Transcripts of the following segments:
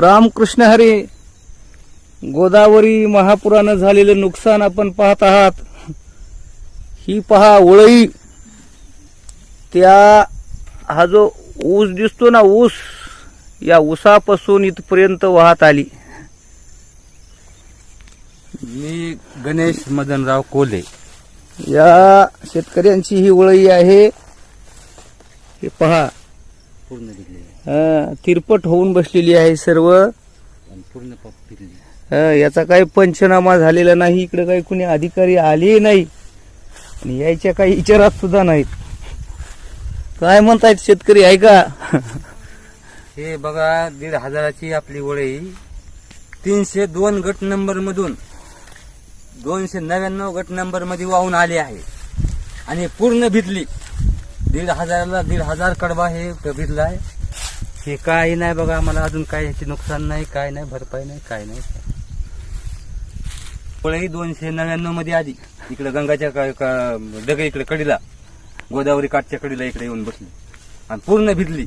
रामकृष्ण हरी गोदावरी महापुरानं झालेलं नुकसान आपण पाहत आहात. ही पहा वळई त्या हा जो ऊस दिसतो ना ऊस या ऊसापासून इथपर्यंत वाहत आली. मी गणेश मदनराव कोले. या शेतकऱ्यांची ही वळई आहे. हे पहा. पूर्ण हा, तिरपट होऊन बसलेली आहे सर्व. पूर्ण हा, याचा काही पंचनामा झालेला नाही इकडे काही कुणी अधिकारी आले नाही. आणि यायच्या काही विचारात सुद्धा नाहीत. काय म्हणतायत शेतकरी ऐका हे बघा दीड हजाराची आपली वळी तीनशे दोन गट नंबर मधून दोनशे नव्याण्णव गट नंबरमध्ये वाहून आली आहे. आणि पूर्ण भिजली. दीड हजाराला दीड हजार कडवा हे भिजला आहे. हे काही नाही बघा मला अजून काय ह्याचे नुकसान नाही काय नाही भरपाई नाही काय नाही. वळी दोनशे नव्याण्णवमध्ये आली. इकडे गंगाच्या का- डग इकडे कडीला. गोदावरी काठच्या कडीला इकडे येऊन बसली. आणि पूर्ण भिजली.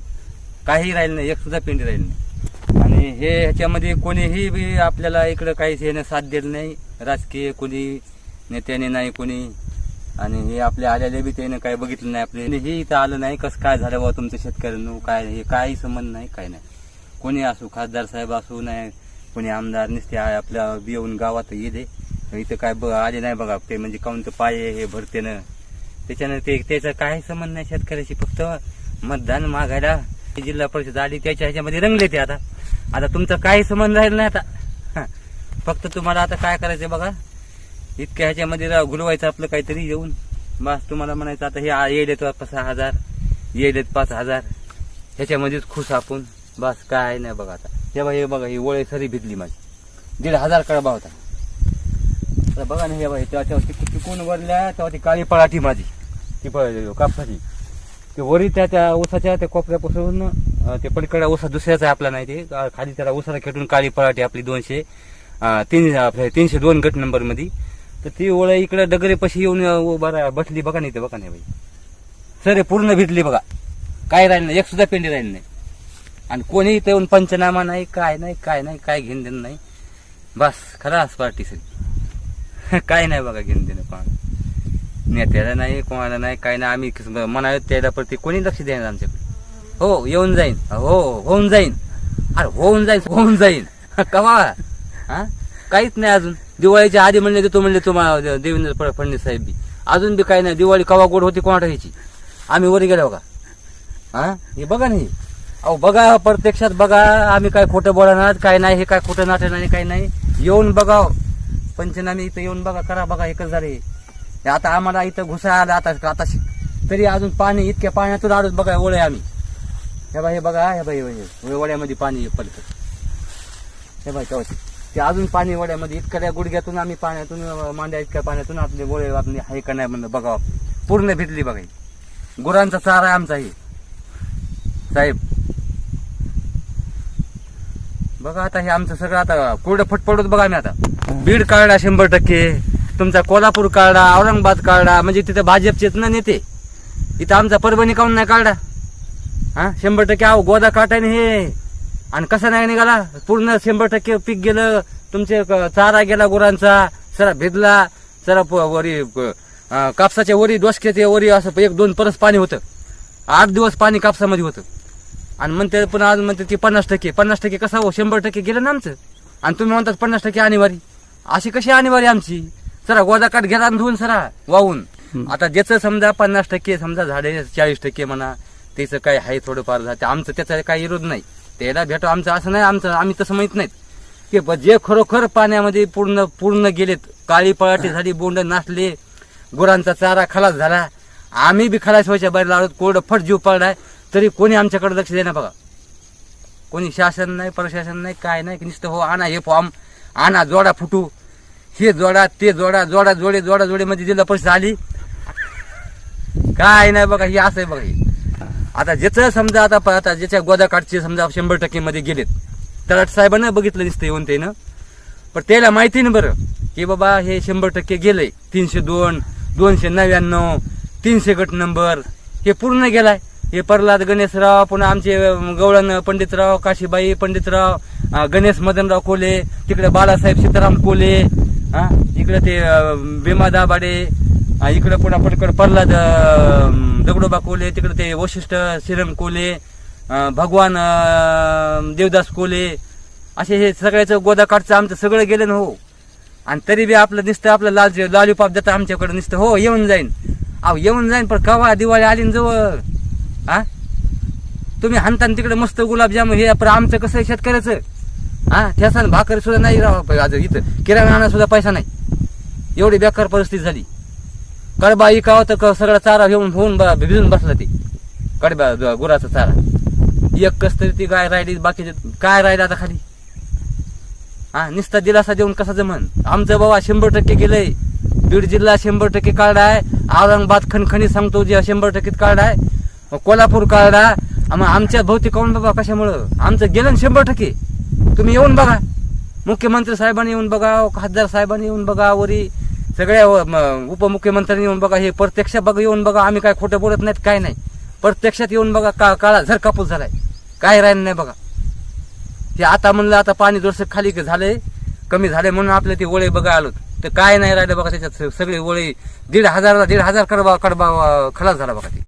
काही राहिलं नाही एक सुद्धा पेंडी राहिली नाही. आणि हे ह्याच्यामध्ये कोणीही बी आपल्याला इकडं काहीच हे साथ दिलं नाही. राजकीय कोणी नेत्याने नाही कोणी. आणि हे आपल्या आलेले बी त्यानं काय बघितलं नाही आपले. म्हणजे हे इथं आलं नाही कसं काय झालं बा तुमचं शेतकऱ्यांनो काय हे काही संबंध नाही काय नाही. कोणी असो खासदार साहेब असो नाही कोणी आमदार नसते आपल्या बी येऊन गावात येते इथं काय ब- आले नाही बघा ते म्हणजे काऊन पाय हे भरतेनं. त्याच्यानं ते त्याचा काही संबंध नाही शेतकऱ्याशी फक्त मतदान मागायला जिल्हा परिषद आली त्याच्या ह्याच्यामध्ये रंगले ते आता. आता तुमचा काही संबंध राहिला नाही आता. फक्त तुम्हाला आता काय करायचं बघा? इतक्या ह्याच्यामध्ये राव आपलं काहीतरी येऊन. बस तुम्हाला म्हणायचं आता हे आ- येईल सहा हजार. येईल पाच हजार. ह्याच्यामध्येच खुश आपण. बस काय नाही बघा आता. तेव्हा हे बघा ही ओळे सरी भिजली माझी. दीड हजार कळबा होता. आता बघा ना हे बघा तेव्हा तेव्हा वरल्या तेव्हा ती काळी पळाठी माझी. ती कापसाची. ते वरी त्या त्या उसाच्या त्या कोपऱ्यापासून ते पलीकडे उसा दुसऱ्याचा आहे आपला नाही ते. खाली त्याला उसाला खेटून काळी पळाठी आपली दोनशे तीन आपल्या तीनशे दोन गट नंबरमध्ये तर ती ओळ इकडे डगरे पशी येऊन अं, उभा बसली बघा नाही ते बघा नाही बाई. सर पूर्ण भिजली बघा. काय राहिलं नाही एक सुद्धा पेंडी राहिली नाही. आणि कोणी इथं येऊन पंचनामा नाही काय नाही काय नाही काय घेणं देणं नाही. बस खराच पार्टी सर काय नाही बघा घेणं देणं कोणाला. नेत्याला नाही कोणाला नाही काय नाही. आम्ही किस- त्याला प्रति कोणी लक्ष देणार आमच्याकडे? हो येऊन जाईन. हो होऊन जाईन. अरे होऊन जाईन होऊन जाईन. कवा हा? काहीच नाही अजून. दिवाळीच्या आधी म्हणले देतो म्हणले तुम्हाला देवेंद्र फडणवीस साहेब बी अजून बी काही नाही दिवाळी कवा गोड होती कोणा ह्याची आम्ही वर गेलो का हा हे बघा नाही अहो बघा प्रत्यक्षात बघा आम्ही काय खोटं बोलणार काय नाही हे काय खोटं नाटक नाही काय नाही येऊन बघा पंचनामे इथं येऊन बघा करा बघा एकच झाले हे आता आम्हाला इथं घुसा आला आता आता तरी अजून पाणी इतक्या पाण्यातून आलोच बघा ओळे आम्ही हे बाई हे बघा हे बाई हे वड्यामध्ये पाणी पडतं हे बाई तेव्हा ते अजून पाणी वड्यामध्ये इतक्या गुडघ्यातून आम्ही पाण्यातून मांड्या इतक्या पाण्यातून आपले गोळे आपली आहे का नाही म्हणलं बघा पूर्ण भिजली बघा गुरांचा चारा आहे आमचा हे. साहेब. बघा आता हे आमचं सगळं आता कोरडं फटफडत बघा मी आता. बीड काढला शंभर टक्के तुमचा कोल्हापूर काढा औरंगाबाद काढा म्हणजे तिथं भाजपचेच ना नेते. इथं आमचा परभणी काऊन नाही काढा? हा? शंभर टक्के अहो गोदा काटाने हे. आणि कसा नाही निघाला? पूर्ण शंभर टक्के पीक गेलं तुमचे चारा गेला गुरांचा सरा भिजला सरा वरी कापसाच्या वरी डोसक्याच्या वरी असं एक दोन परस पाणी होतं. आठ दिवस पाणी कापसामध्ये होतं. आणि म्हणते पुन्हा अजून म्हणते ती पन्नास टक्के. पन्नास टक्के कसा हो? शंभर टक्के गेलं ना आमचं. आणि तुम्ही म्हणतात पन्नास टक्के आणीवारी अशी कशी आणीवारी आमची? सरा गोदा काठ गेला आणि धुवून सरा वाहून. आता ज्याचं समजा पन्नास टक्के समजा झाडे चाळीस टक्के म्हणा त्याचं काय आहे थोडंफार झालं आमचं त्याचा काही विरोध नाही. त्याला भेटो आमचं असं नाही आमचं आम्ही तसं माहीत नाहीत. की ब- जे खरोखर पाण्यामध्ये पूर्ण पूर्ण गेलेत काळी पळाटी झाली बोंड नाचले गुरांचा चारा खलास झाला आम्ही बी खलास व्हायच्या बाहेर लागलो कोरडं फट जीव पडलाय तरी कोणी आमच्याकडे लक्ष देणार बघा. कोणी शासन नाही प्रशासन नाही काय नाही नुसतं हो आणा हे फॉर्म आणा जोडा फुटू. हे जोडा ते जोडा जोडा जोडे जोडा जोडे जिल्हा परिषद आली काय नाही बघा हे असं आहे बघा हे. आता ज्याचं समजा आता आता ज्याच्या गोदाकाठचे समजा शंभर टक्केमध्ये गेलेत तलाट साहेबांना बघितलं दिसतं येऊन त्यानं पण त्याला माहिती ना बरं की बाबा हे शंभर टक्के गेलंय. तीनशे दोन दोनशे नव्याण्णव तीनशे गट नंबर हे पूर्ण गेलाय. हे प्रल्हाद गणेशराव पुन्हा आमचे गवळण पंडितराव काशीबाई पंडितराव गणेश मदनराव कोले तिकडे बाळासाहेब सीताराम कोले हा इकडे ते भीमा दाभाडे इकडे पुन्हा पटकड प्रल्हाद अं, दगडोबा कोले तिकडे ते वशिष्ठ श्रीरंग कोले भगवान देवदास कोले असे हे सगळ्याचं गोदाकाठचं आमचं सगळं गेलं ना हो. आणि तरी बी आपलं नुसतं आपलं लाल लालीपाप देतं आमच्याकडे नुसतं. हो येऊन जाईन. अहो येऊन जाईन पण कवा दिवाळी आली जवळ? हा? तुम्ही हाणता तिकडे मस्त गुलाबजाम हे पण आमचं कसं आहे शेतकऱ्याचं? हा? ठेसान भाकर सुद्धा नाही राहा आज इथं. किराणा आणा सुद्धा पैसा नाही. एवढी बेकार परिस्थिती झाली. कडबा इकावं तर क- सगळा चारा घेऊन होऊन ब- भिजून बसला ते. कडबा गुराचा चारा. एक कस तरी ती गाय राहिली बाकीचे काय राहिलं आता खाली? हा निस्ता दिलासा देऊन कसा जमन? आमचं बाबा शंभर टक्के गेलंय बीड जिल्हा शंभर टक्के कार्ड आहे. औरंगाबाद खणखणी सांगतो जे शंभर टक्के कार्ड आहे. कोल्हापूर कार्ड आहे मग आमच्या भोवती कोण बाबा कशामुळं? आमचं गेलं ना शंभर टक्के. तुम्ही येऊन बघा. मुख्यमंत्री साहेबांनी येऊन बघा खासदार साहेबांनी येऊन बघा वरी सगळ्या व- उपमुख्यमंत्र्यांनी येऊन बघा हे प्रत्यक्ष बघा येऊन बघा आम्ही काय खोटं बोलत नाहीत काय नाही. प्रत्यक्षात येऊन बघा का काळा झर कापूस झालाय. काय राहिलं नाही बघा. ते आता म्हणलं आता पाणी थोडंसं खाली झालंय कमी झालंय म्हणून आपले ते ओळे बघा आलो तर काय नाही राहिलं बघा त्याच्यात सगळे ओळे दीड हजारला दीड हजार कडबा कडबा खलास झाला बघा ते.